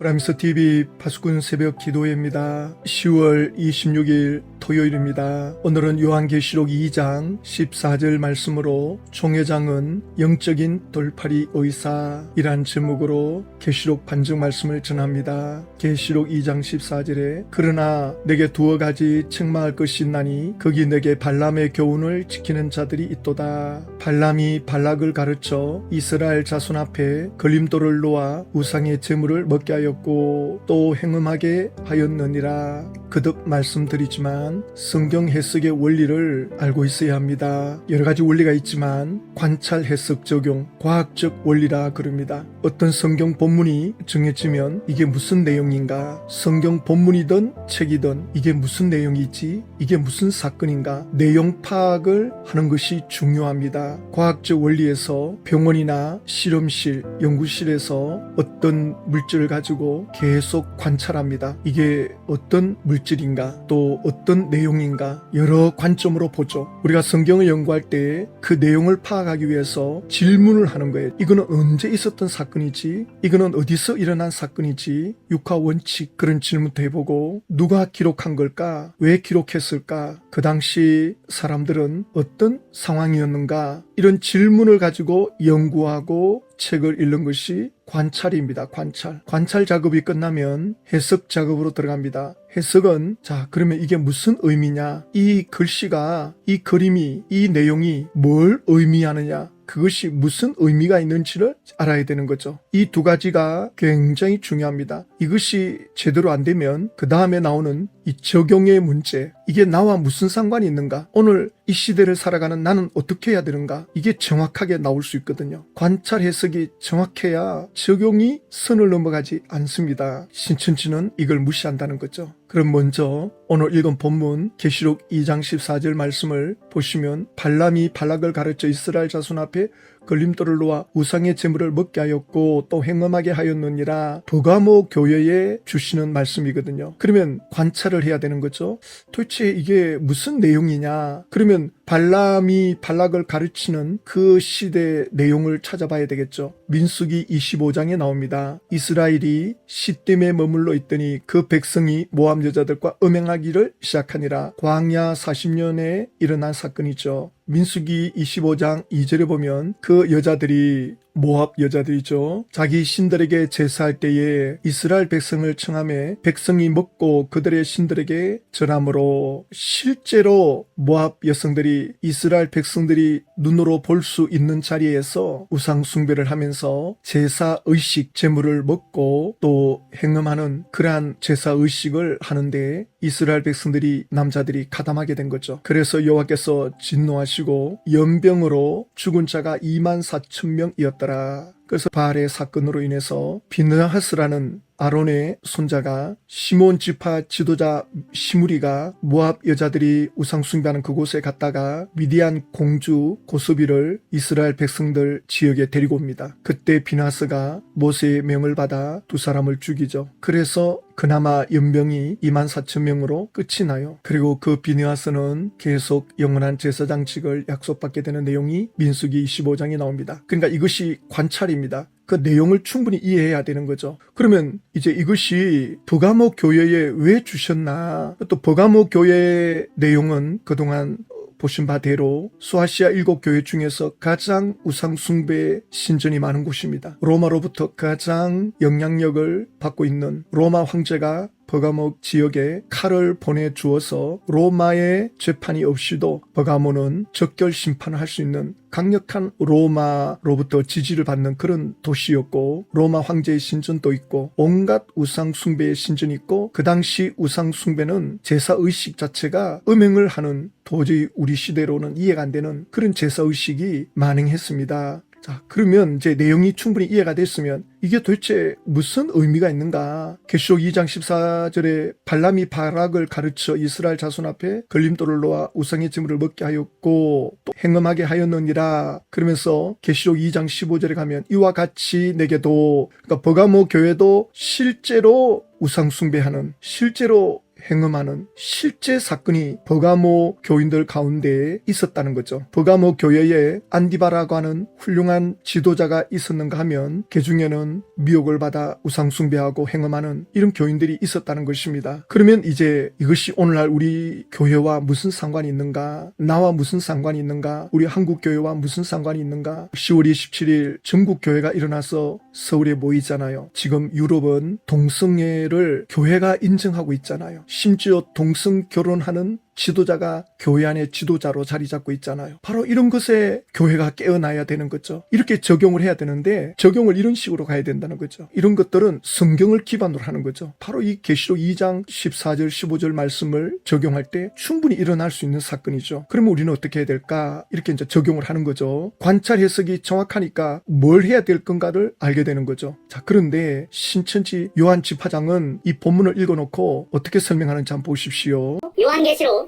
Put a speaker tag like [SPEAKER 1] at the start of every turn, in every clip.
[SPEAKER 1] 브람스 TV 파수꾼 새벽 기도회입니다. 10월 26일 토요일입니다. 오늘은 요한계시록 2장 14절 말씀으로 총회장은 영적인 돌팔이 의사이란 제목으로 계시록 반증 말씀을 전합니다. 계시록 2장 14절에 그러나 내게 두어 가지 책망할 것이 있나니 거기 내게 발람의 교훈을 지키는 자들이 있도다. 발람이 발락을 가르쳐 이스라엘 자손 앞에 걸림돌을 놓아 우상의 제물을 먹게 하였고 또 행음하게 하였느니라. 거듭 말씀드리지만 성경 해석의 원리를 알고 있어야 합니다. 여러 가지 원리가 있지만 관찰 해석 적용, 과학적 원리라 그럽니다. 어떤 성경 본문이 정해지면 이게 무슨 내용인가? 성경 본문이든 책이든 이게 무슨 내용이지? 이게 무슨 사건인가? 내용 파악을 하는 것이 중요합니다. 과학적 원리에서 병원이나 실험실, 연구실에서 어떤 물질을 가지고 계속 관찰합니다. 이게 어떤 물질인가? 또 어떤 내용인가? 여러 관점으로 보죠. 우리가 성경을 연구할 때그 내용을 파악하기 위해서 질문을 하는 거예요. 이거는 언제 있었던 사건이지? 이거는 어디서 일어난 사건이지? 육화 원칙 그런 질문도 해보고 누가 기록한 걸까? 왜 기록했을까? 그 당시 사람들은 어떤 상황이었는가? 이런 질문을 가지고 연구하고 책을 읽는 것이 관찰입니다. 관찰. 관찰 작업이 끝나면 해석 작업으로 들어갑니다. 해석은 자, 그러면 이게 무슨 의미냐? 이 글씨가 이 그림이 이 내용이 뭘 의미하느냐? 그것이 무슨 의미가 있는지를 알아야 되는 거죠. 이 두 가지가 굉장히 중요합니다. 이것이 제대로 안 되면 그 다음에 나오는 이 적용의 문제. 이게 나와 무슨 상관이 있는가? 오늘 이 시대를 살아가는 나는 어떻게 해야 되는가? 이게 정확하게 나올 수 있거든요. 관찰 해석이 정확해야 적용이 선을 넘어가지 않습니다. 신천지는 이걸 무시한다는 거죠. 그럼 먼저 오늘 읽은 본문 계시록 2장 14절 말씀을 보시면 발람이 발락을 가르쳐 이스라엘 자손 앞에 걸림돌을 놓아 우상의 재물을 먹게 하였고 또 행음하게 하였느니라 버가모 교회에 주시는 말씀이거든요. 그러면 관찰을 해야 되는 거죠. 도대체 이게 무슨 내용이냐? 그러면 발람이 발락을 가르치는 그 시대 내용을 찾아봐야 되겠죠. 민수기 25장에 나옵니다. 이스라엘이 시댐에 머물러 있더니 그 백성이 모함 여자들과 음행하기를 시작하니라. 광야 40년에 일어난 사건이죠. 민수기 25장 2절에 보면 그 여자들이 모압 여자들이죠. 자기 신들에게 제사할 때에 이스라엘 백성을 청함해 백성이 먹고 그들의 신들에게 절함으로 실제로 모압 여성들이 이스라엘 백성들이 눈으로 볼 수 있는 자리에서 우상 숭배를 하면서 제사 의식 제물을 먹고 또 행음하는 그러한 제사 의식을 하는데 이스라엘 백성들이 남자들이 가담하게 된 거죠. 그래서 여호와께서 진노하시고 연병으로 죽은 자가 2만 4천 명이었더 라. 그래서 바알의 사건으로 인해서 비느하스라는 아론의 손자가 시몬 지파 지도자 시무리가 모압 여자들이 우상 숭배하는 그곳에 갔다가 미디안 공주 고스비를 이스라엘 백성들 지역에 데리고 옵니다. 그때 비나스가 모세의 명을 받아 두 사람을 죽이죠. 그래서 그나마 연병이 2만 4천 명으로 끝이 나요. 그리고 그 비느하스는 계속 영원한 제사장직을 약속받게 되는 내용이 민수기 25장에 나옵니다. 그러니까 이것이 관찰입니다. 그 내용을 충분히 이해해야 되는 거죠. 그러면 이제 이것이 버가모 교회에 왜 주셨나? 또 버가모 교회의 내용은 그동안 보신 바대로 소아시아 일곱 교회 중에서 가장 우상 숭배 신전이 많은 곳입니다. 로마로부터 가장 영향력을 받고 있는 로마 황제가 버가모 지역에 칼을 보내 주어서 로마의 재판이 없이도 버가모는 적결 심판을 할 수 있는 강력한 로마로부터 지지를 받는 그런 도시였고 로마 황제의 신전도 있고 온갖 우상 숭배의 신전이 있고 그 당시 우상 숭배는 제사 의식 자체가 음행을 하는 도저히 우리 시대로는 이해가 안 되는 그런 제사 의식이 만행했습니다. 자, 그러면 이제 내용이 충분히 이해가 됐으면 이게 도대체 무슨 의미가 있는가? 계시록 2장 14절에 발람이 바락을 가르쳐 이스라엘 자손 앞에 걸림돌을 놓아 우상의 재물을 먹게 하였고 또 행음하게 하였느니라. 그러면서 계시록 2장 15절에 가면 이와 같이 내게도 그러니까 버가모 교회도 실제로 우상 숭배하는 실제로 행음하는 실제 사건이 버가모 교인들 가운데 있었다는 거죠. 버가모 교회에 안디바라고 하는 훌륭한 지도자가 있었는가 하면 그 중에는 미혹을 받아 우상숭배하고 행음하는 이런 교인들이 있었다는 것입니다. 그러면 이제 이것이 오늘날 우리 교회와 무슨 상관이 있는가? 나와 무슨 상관이 있는가? 우리 한국 교회와 무슨 상관이 있는가? 10월 27일 전국 교회가 일어나서 서울에 모이잖아요. 지금 유럽은 동성애를 교회가 인정하고 있잖아요. 심지어 동성 결혼하는 지도자가 교회 안에 지도자로 자리 잡고 있잖아요. 바로 이런 것에 교회가 깨어나야 되는 거죠. 이렇게 적용을 해야 되는데 적용을 이런 식으로 가야 된다는 거죠. 이런 것들은 성경을 기반으로 하는 거죠. 바로 이 계시록 2장 14절 15절 말씀을 적용할 때 충분히 일어날 수 있는 사건이죠. 그러면 우리는 어떻게 해야 될까? 이렇게 이제 적용을 하는 거죠. 관찰 해석이 정확하니까 뭘 해야 될 건가를 알게 되는 거죠. 자, 그런데 신천지 요한 집화장은 이 본문을 읽어놓고 어떻게 설명하는지 한번 보십시오.
[SPEAKER 2] 요한계시록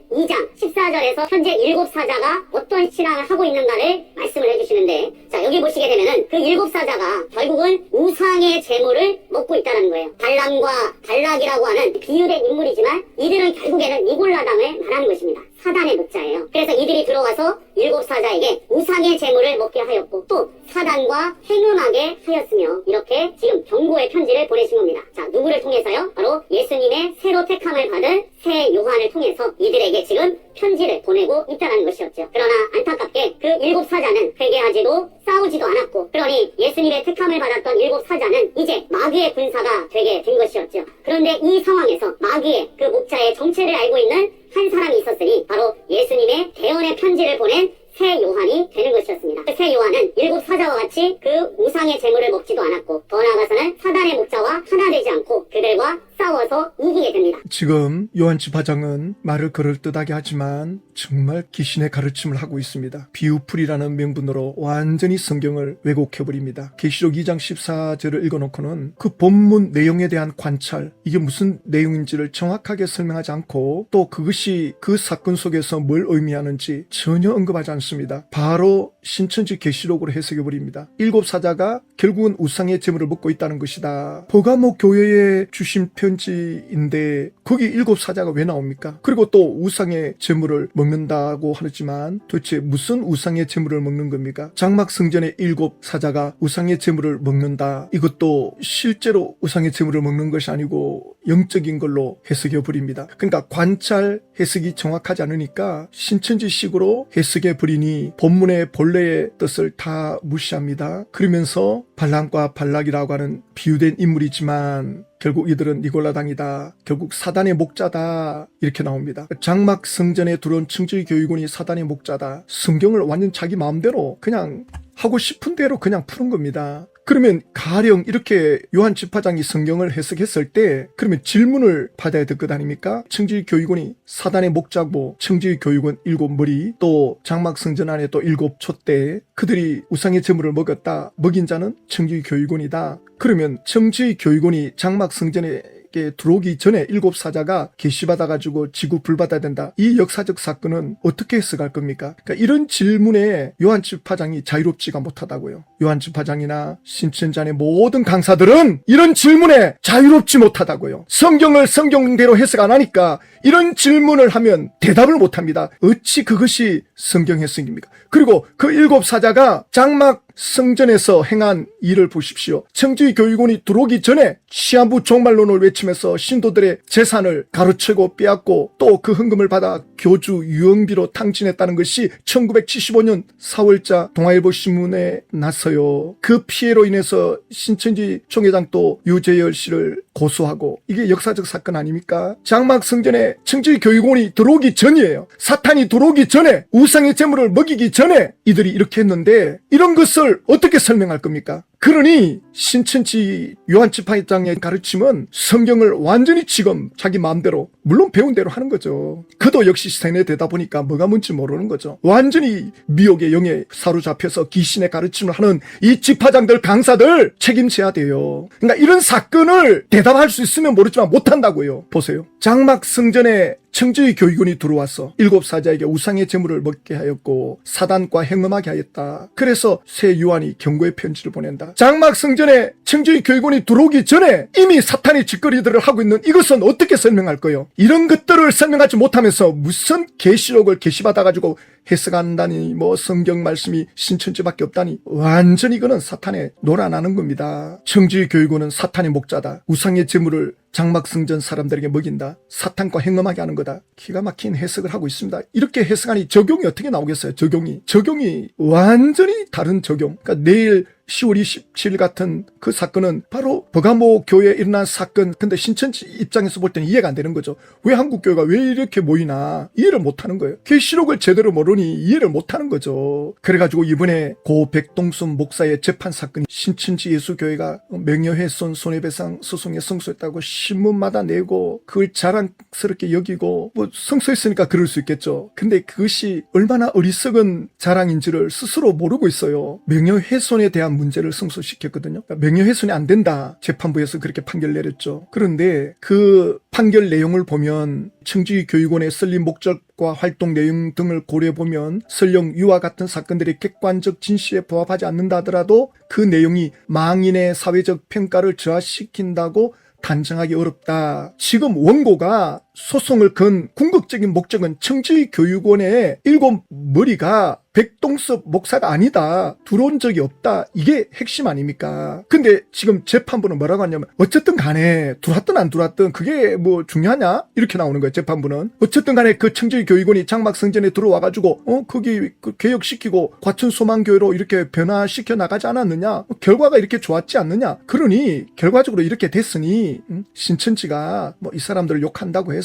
[SPEAKER 2] 2장 14절에서 현재 일곱 사자가 어떤 신앙을 하고 있는가를 말씀을 해주시는데 자 여기 보시게 되면은 그 일곱 사자가 결국은 우상의 재물을 먹고 있다는 거예요. 발람과 발락이라고 하는 비유된 인물이지만 이들은 결국에는 니골라당을 말하는 것입니다. 사단의 목자예요. 그래서 이들이 들어와서 일곱 사자에게 우상의 재물을 먹게 하였고 또 사단과 행음하게 하였으며 이렇게 지금 경고의 편지를 보내신 겁니다. 자 누구를 통해서요? 바로 예수님의 새로 택함을 받은 새 요한을 통해서 이들에게 지금 편지를 보내고 있다는 것이었죠. 그러나 안타깝게 그 일곱 사자는 회개하지도 싸우지도 않았고 그러니 예수님의 택함을 받았던 일곱 사자는 이제 마귀의 군사가 되게 된 것이었죠. 그런데 이 상황에서 마귀의 그 목자의 정체를 알고 있는 한 사람이 있었으니 바로 예수님의 대언의 편지를 보낸 새 요한이 되는 것이었습니다. 그 새 요한은 일곱 사자와 같이 그 우상의 재물을 먹지도 않았고 더 나아가서는 사단의 목자와 하나 되지 않고 그들과 싸워서 이기게 됩니다.
[SPEAKER 1] 지금 요한 집화장은 말을 그럴듯하게 하지만 정말 귀신의 가르침을 하고 있습니다. 비우풀이라는 명분으로 완전히 성경을 왜곡해버립니다. 계시록 2장 14절을 읽어놓고는 그 본문 내용에 대한 관찰, 이게 무슨 내용인지를 정확하게 설명하지 않고 또 그것이 그 사건 속에서 뭘 의미하는지 전혀 언급하지 않습니다. 바로 신천지 계시록으로 해석해버립니다. 일곱 사자가 결국은 우상의 재물을 먹고 있다는 것이다. 보가모 교회에 주신 편 지인데 거기 일곱 사자가 왜 나옵니까? 그리고 또 우상의 재물을 먹는다고 하지만 도대체 무슨 우상의 재물을 먹는 겁니까? 장막 성전의 일곱 사자가 우상의 재물을 먹는다. 이것도 실제로 우상의 재물을 먹는 것이 아니고 영적인 걸로 해석해 버립니다. 그러니까 관찰 해석이 정확하지 않으니까 신천지식으로 해석해 버리니 본문의 본래의 뜻을 다 무시합니다. 그러면서 발람과 발락이라고 하는 비유된 인물이지만 결국 이들은 니골라당이다. 결국 사단의 목자다. 이렇게 나옵니다. 장막 성전에 들어온 청지 교육원이 사단의 목자다. 성경을 완전 자기 마음대로 그냥 하고 싶은 대로 그냥 푸는 겁니다. 그러면 가령 이렇게 요한 집화장이 성경을 해석했을 때 그러면 질문을 받아야 될 것 아닙니까? 청지 교육원이 사단의 목자고 청지 교육원 일곱 머리 또 장막 성전 안에 또 일곱 촛대 그들이 우상의 재물을 먹었다. 먹인 자는 청지 교육원이다. 그러면 청지 교육원이 장막 성전에 게 들어오기 전에 일곱 사자가 계시받아 가지고 지구 불받아야 된다. 이 역사적 사건은 어떻게 해석할 겁니까? 그러니까 이런 질문에 요한 집파장이 자유롭지가 못하다고요. 요한 집파장이나 신천잔의 모든 강사들은 이런 질문에 자유롭지 못하다고요. 성경을 성경대로 해석 안 하니까 이런 질문을 하면 대답을 못합니다. 어찌 그것이 성경 해석입니까? 그리고 그 일곱 사자가 장막 성전에서 행한 일을 보십시오. 청지 교육원이 들어오기 전에 시한부 종말론을 외치면서 신도들의 재산을 가로채고 빼앗고 또 그 헌금을 받아 교주 유흥비로 탕진했다는 것이 1975년 4월자 동아일보 신문에 났어요. 그 피해로 인해서 신천지 총회장 또 유재열 씨를 고소하고 이게 역사적 사건 아닙니까? 장막 성전에 청지 교육원이 들어오기 전이에요. 사탄이 들어오기 전에 우상의 재물을 먹이기 전에 이들이 이렇게 했는데 이런 것을 어떻게 설명할 겁니까? 그러니 신천지 요한집파장의 가르침은 성경을 완전히 지금 자기 마음대로 물론 배운 대로 하는 거죠. 그도 역시 세뇌되다 보니까 뭐가 뭔지 모르는 거죠. 완전히 미혹의 영에 사로잡혀서 귀신의 가르침을 하는 이 집파장들 강사들 책임져야 돼요. 그러니까 이런 사건을 대답할 수 있으면 모르지만 못한다고요. 보세요. 장막 성전에 청지의 교육원이 들어와서 일곱 사자에게 우상의 재물을 먹게 하였고 사단과 행음하게 하였다. 그래서 새 요한이 경고의 편지를 보낸다. 장막 성전에 청주의 교육원이 들어오기 전에 이미 사탄이 짓거리들을 하고 있는 이것은 어떻게 설명할 거요? 이런 것들을 설명하지 못하면서 무슨 계시록을 계시받아 가지고 해석한다니 뭐 성경 말씀이 신천지밖에 없다니 완전 이거는 사탄의 놀아나는 겁니다. 청주의 교육원은 사탄의 목자다. 우상의 재물을 장막성전 사람들에게 먹인다. 사탄과 행음하게 하는 거다. 기가 막힌 해석을 하고 있습니다. 이렇게 해석하니 적용이 어떻게 나오겠어요? 적용이. 적용이 완전히 다른 적용. 그러니까 내일 10월 27일 같은 그 사건은 바로 버가모 교회에 일어난 사건. 근데 신천지 입장에서 볼 때는 이해가 안 되는 거죠. 왜 한국 교회가 왜 이렇게 모이나 이해를 못 하는 거예요. 계시록을 제대로 모르 니 이해를 못 하는 거죠. 그래가지고 이번에 고 백동순 목사의 재판 사건이 신천지 예수교회가 명예훼손 손해배상 소송에 승소했다고 신문마다 내고 그걸 자랑스럽게 여기고 뭐 승소했으니까 그럴 수 있겠죠. 근데 그것이 얼마나 어리석은 자랑인지를 스스로 모르고 있어요. 명예훼손에 대한 문제를 승소시켰거든요. 그러니까 명예훼손이 안 된다. 재판부에서 그렇게 판결 내렸죠. 그런데 그 판결 내용을 보면 청주의 교육원의 설립 목적과 활동 내용 등을 고려해 보면 설령 이와 같은 사건들이 객관적 진실에 부합하지 않는다 하더라도 그 내용이 망인의 사회적 평가를 저하시킨다고 단정하기 어렵다. 지금 원고가 소송을 건 궁극적인 목적은 청주의 교육원의 일곱 머리가 백동섭 목사가 아니다. 들어온 적이 없다. 이게 핵심 아닙니까? 근데 지금 재판부는 뭐라고 하냐면 어쨌든 간에 들어왔든 안 들어왔든 그게 뭐 중요하냐? 이렇게 나오는 거예요. 재판부는. 어쨌든 간에 그 청주의 교육원이 장막성전에 들어와가지고 어 거기 그 개혁시키고 과천 소망교회로 이렇게 변화시켜 나가지 않았느냐? 결과가 이렇게 좋았지 않느냐? 그러니 결과적으로 이렇게 됐으니 음, 신천지가 뭐 이 사람들을 욕한다고 해서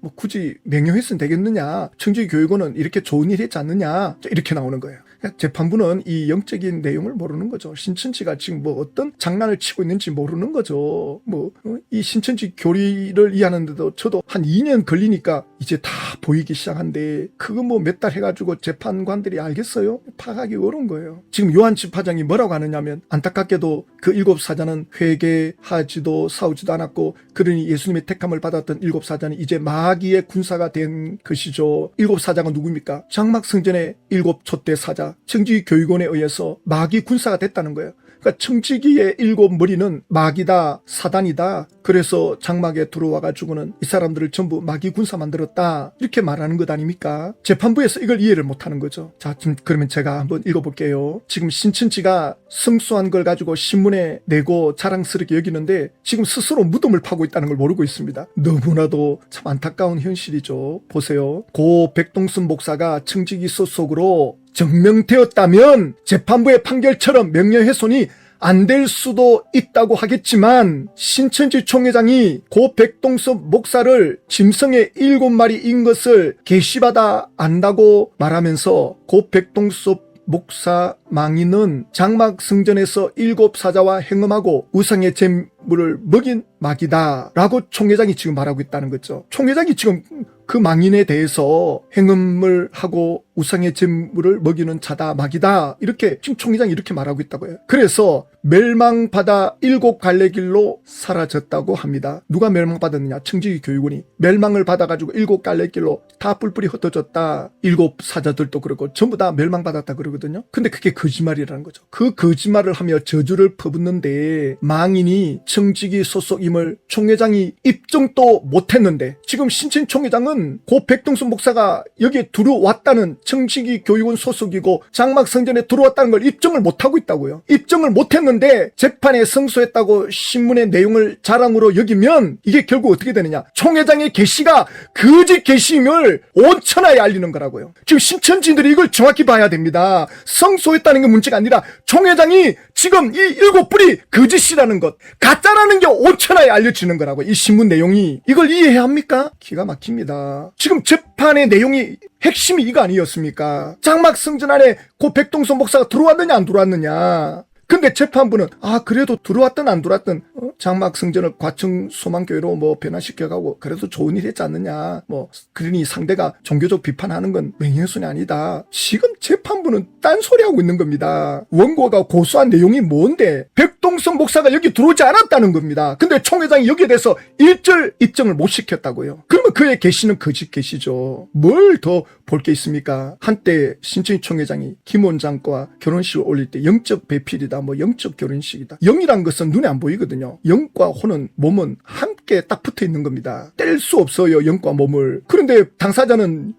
[SPEAKER 1] 뭐 굳이 명예훼손 되겠느냐? 청주의 교육원은 이렇게 좋은 일 했지 않느냐? 이렇게 나오는 거예요. 재판부는 이 영적인 내용을 모르는 거죠. 신천지가 지금 뭐 어떤 장난을 치고 있는지 모르는 거죠. 뭐 이 신천지 교리를 이해하는데도 저도 한 2년 걸리니까 이제 다 보이기 시작한데 그거 뭐 몇 달 해가지고 재판관들이 알겠어요? 파악하기 어려운 거예요. 지금 요한 집파장이 뭐라고 하느냐면 안타깝게도 그 일곱 사자는 회개하지도 싸우지도 않았고 그러니 예수님의 택함을 받았던 일곱 사자는 이제 마귀의 군사가 된 것이죠. 일곱 사자가 누굽니까? 장막 성전의 일곱 촛대 사자 청지 교육원에 의해서 마귀 군사가 됐다는 거예요. 그러니까 청지기의 일곱 머리는 마귀다, 사단이다. 그래서 장막에 들어와 가지고는 이 사람들을 전부 마귀 군사 만들었다. 이렇게 말하는 것 아닙니까? 재판부에서 이걸 이해를 못 하는 거죠. 자, 지금 그러면 제가 한번 읽어 볼게요. 지금 신천지가 승소한 걸 가지고 신문에 내고 자랑스럽게 여기는데 지금 스스로 무덤을 파고 있다는 걸 모르고 있습니다. 너무나도 참 안타까운 현실이죠. 보세요. 고 백동순 목사가 청지기 소속으로 증명되었다면 재판부의 판결처럼 명예훼손이 안 될 수도 있다고 하겠지만 신천지 총회장이 고 백동섭 목사를 짐승의 일곱 마리인 것을 계시받아 안다고 말하면서 고 백동섭 목사 망인은 장막 성전에서 일곱 사자와 행음하고 우상의 잼 물을 먹인 마귀다 라고 총회장이 지금 말하고 있다는 거죠. 총회장이 지금 그 망인에 대해서 행음을 하고 우상의 잼물을 먹이는 자다 마귀다 이렇게 지금 총회장이 이렇게 말하고 있다고 해요. 그래서 멸망받아 일곱 갈래 길로 사라졌다고 합니다. 누가 멸망받았느냐? 청지기 교육원이 멸망을 받아가지고 일곱 갈래 길로 다 뿔뿔이 흩어졌다. 일곱 사자들도 그렇고 전부 다 멸망받았다 그러거든요. 근데 그게 거짓말이라는 거죠. 그 거짓말을 하며 저주를 퍼붓는데 망인이 청지기 소속임을 총회장이 입증도 못했는데 지금 신천 총회장은 고 백동순 목사가 여기에 들어왔다는 청지기 교육원 소속이고 장막 성전에 들어왔다는 걸 입증을 못하고 있다고요. 입증을 못했는데 재판에 승소했다고 신문의 내용을 자랑으로 여기면 이게 결국 어떻게 되느냐. 총회장의 계시가 거짓 계시임을 온 천하에 알리는 거라고요. 지금 신천지들이 이걸 정확히 봐야 됩니다. 성소했다는 게 문제가 아니라 총회장이 지금 이 일곱 불이 거짓이라는 것, 가짜라는 게온 천하에 알려지는 거라고. 이 신문 내용이 이걸 이해해야 합니까? 기가 막힙니다. 지금 재판의 내용이 핵심이 이거 아니었습니까? 장막 성전 안에 고 백동선 목사가 들어왔느냐 안 들어왔느냐. 근데 재판부는 아 그래도 들어왔든 안 들어왔든 어? 장막 성전을 과청 소망교회로 뭐 변화시켜가고 그래도 좋은 일 했지 않느냐. 뭐 그러니 상대가 종교적 비판하는 건 명예훼손이 아니다. 지금 재판부는 딴소리하고 있는 겁니다. 원고가 고소한 내용이 뭔데? 백동선 목사가 여기 들어오지 않았다는 겁니다. 근데 총회장이 여기에 대해서 일절 입증을 못 시켰다고요. 그러면 그의 계시는 거짓 계시죠. 뭘 더 볼 게 있습니까? 한때 신천희 총회장이 김 원장과 결혼식을 올릴 때 영적 배필이다 결혼식이다, 뭐 영적 결혼식이다. 영이란 것은 눈에 안 보이거든요. 영과 혼은 몸은 함께 딱 붙어 있는 겁니다. 뗄 수 없어요, 영과 몸을. 그런데 당사자는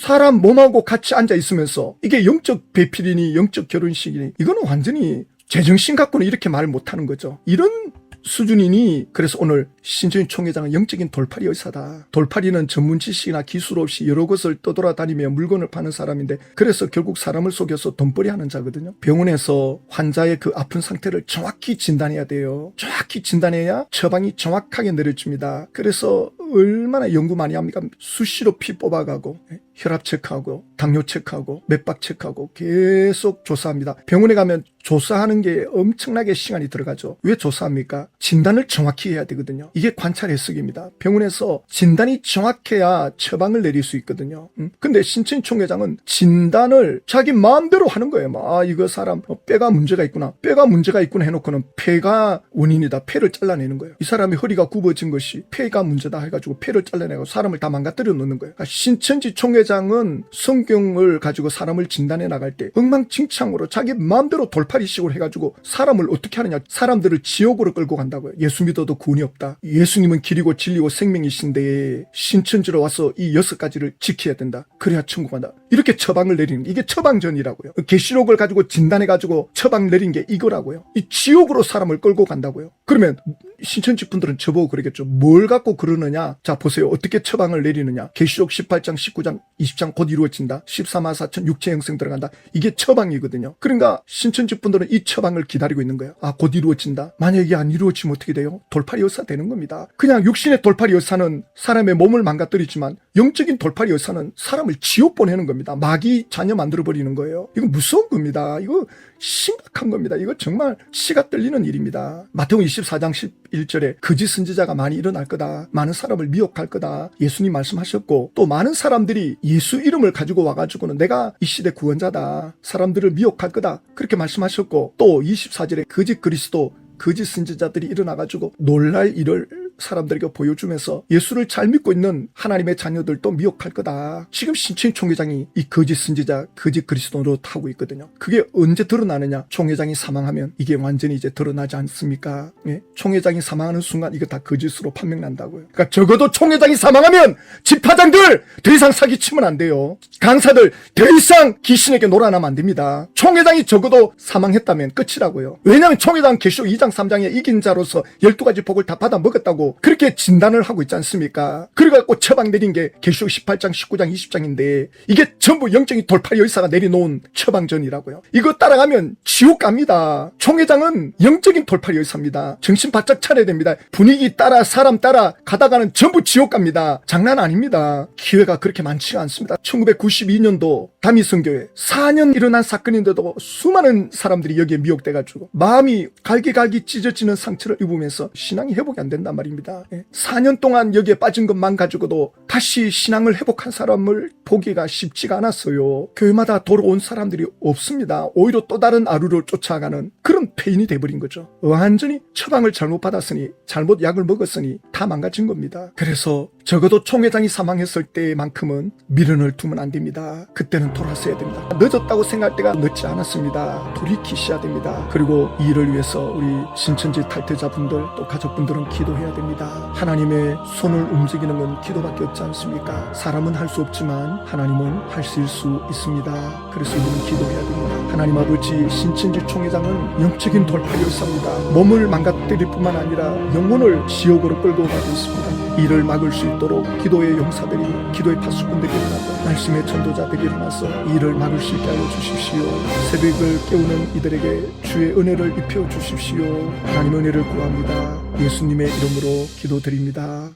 [SPEAKER 1] 사람 몸하고 같이 앉아 있으면서 이게 영적 배필이니 영적 결혼식이니 이거는 완전히 제정신 갖고는 이렇게 말을 못하는 거죠. 이런 수준이니 그래서 오늘 신천희 총회장은 영적인 돌팔이 의사다. 돌팔이는 전문 지식이나 기술 없이 여러 곳을 떠돌아다니며 물건을 파는 사람인데 그래서 결국 사람을 속여서 돈벌이 하는 자거든요. 병원에서 환자의 그 아픈 상태를 정확히 진단해야 돼요. 정확히 진단해야 처방이 정확하게 내려집니다. 그래서 얼마나 연구 많이 합니까? 수시로 피 뽑아가고 예, 혈압 체크하고 당뇨 체크하고 맥박 체크하고 계속 조사합니다. 병원에 가면 조사하는 게 엄청나게 시간이 들어가죠. 왜 조사합니까? 진단을 정확히 해야 되거든요. 이게 관찰 해석입니다. 병원에서 진단이 정확해야 처방을 내릴 수 있거든요. 음? 근데 신천 총회장은 진단을 자기 마음대로 하는 거예요. 막, 아, 이거 사람 어, 뼈가 문제가 있구나. 뼈가 문제가 있구나 해놓고는 폐가 원인이다. 폐를 잘라내는 거예요. 이 사람의 허리가 굽어진 것이 폐가 문제다 해가지고 폐를 잘라내고 사람을 다 망가뜨려 놓는 거예요. 그러니까 신천지 총회장 은 성경을 가지고 사람을 진단해 나갈 때 엉망진창으로 자기 마음대로 돌팔이식으로 해가지고 사람을 어떻게 하느냐. 사람들을 지옥으로 끌고 간다고요. 예수 믿어도 구원이 없다. 예수님은 길이고 진리고 생명이신데 신천지로 와서 이 여섯 가지를 지켜야 된다. 그래야 천국 간다. 이렇게 처방을 내리는 게 이게 처방전이라고요. 계시록을 가지고 진단해 가지고 처방 내린 게 이거라고요. 이 지옥으로 사람을 끌고 간다고요. 그러면 신천지 분들은 저보고 그러겠죠. 뭘 갖고 그러느냐? 자 보세요. 어떻게 처방을 내리느냐? 계시록 18장, 19장, 20장 곧 이루어진다. 14만 4천 육체 형성 들어간다. 이게 처방이거든요. 그러니까 신천지 분들은 이 처방을 기다리고 있는 거예요. 아 곧 이루어진다. 만약에 안 이루어지면 어떻게 돼요? 돌팔이 의사 되는 겁니다. 그냥 육신의 돌팔이 의사는 사람의 몸을 망가뜨리지만 영적인 돌팔이 의사는 사람을 지옥 보내는 겁니다. 마귀 자녀 만들어 버리는 거예요. 이거 무서운 겁니다. 이거 심각한 겁니다. 이거 정말 치가 떨리는 일입니다. 마태복음 24장 11절에 거짓 선지자가 많이 일어날 거다. 많은 사람을 미혹할 거다. 예수님 말씀하셨고 또 많은 사람들이 예수 이름을 가지고 와가지고는 내가 이 시대 구원자다. 사람들을 미혹할 거다. 그렇게 말씀하셨고 또 24절에 거짓 그리스도 거짓 선지자들이 일어나가지고 놀랄 일을 사람들에게 보여주면서 예수를 잘 믿고 있는 하나님의 자녀들도 미혹할 거다. 지금 신천 총회장이 이 거짓 선지자, 거짓 그리스도로 타고 있거든요. 그게 언제 드러나느냐? 총회장이 사망하면 이게 완전히 이제 드러나지 않습니까? 예? 총회장이 사망하는 순간 이거 다 거짓으로 판명난다고요. 그러니까 적어도 총회장이 사망하면 집화장들 더 이상 사기치면 안 돼요. 강사들 더 이상 귀신에게 놀아나면 안 됩니다. 총회장이 적어도 사망했다면 끝이라고요. 왜냐하면 총회장 계시록 2장 3장에 이긴 자로서 12가지 복을 다 받아 먹었다고 그렇게 진단을 하고 있지 않습니까? 그래갖고 처방 내린 게 계시록 18장, 19장, 20장인데 이게 전부 영적인 돌팔이 의사가 내려놓은 처방전이라고요. 이거 따라가면 지옥 갑니다. 총회장은 영적인 돌팔이 의사입니다. 정신 바짝 차려야 됩니다. 분위기 따라 사람 따라 가다가는 전부 지옥 갑니다. 장난 아닙니다. 기회가 그렇게 많지가 않습니다. 1992년도 다미성교회 4년 일어난 사건인데도 수많은 사람들이 여기에 미혹돼가지고 마음이 갈기갈기 찢어지는 상처를 입으면서 신앙이 회복이 안 된단 말입니다. 예. 4년 동안 여기에 빠진 것만 가지고도 다시 신앙을 회복한 사람을 보기가 쉽지가 않았어요. 교회마다 돌아온 사람들이 없습니다. 오히려 또 다른 아루를 쫓아가는 그런 폐인이 돼버린 거죠. 완전히 처방을 잘못 받았으니 잘못 약을 먹었으니 다 망가진 겁니다. 그래서 적어도 총회장이 사망했을 때만큼은 미련을 두면 안 됩니다. 그때는 돌아서야 됩니다. 늦었다고 생각할 때가 늦지 않았습니다. 돌이키셔야 됩니다. 그리고 이 일을 위해서 우리 신천지 탈퇴자분들 또 가족분들은 기도해야 됩니다. 하나님의 손을 움직이는 건 기도밖에 없지 않습니까? 사람은 할 수 없지만 하나님은 하실 수 있습니다. 그래서 우리는 기도해야 됩니다. 하나님 아버지 신천지 총회장은 영적인 돌파였습니다. 몸을 망가뜨릴 뿐만 아니라 영혼을 지옥으로 끌고 가고 있습니다. 이를 막을 수 있도록 기도의 용사들이 기도의 파수꾼들이 일어나고 말씀의 전도자들이 일어나서 이 일을 막을 수 있게 하여 주십시오. 새벽을 깨우는 이들에게 주의 은혜를 입혀 주십시오. 하나님 은혜를 구합니다. 예수님의 이름으로 기도드립니다.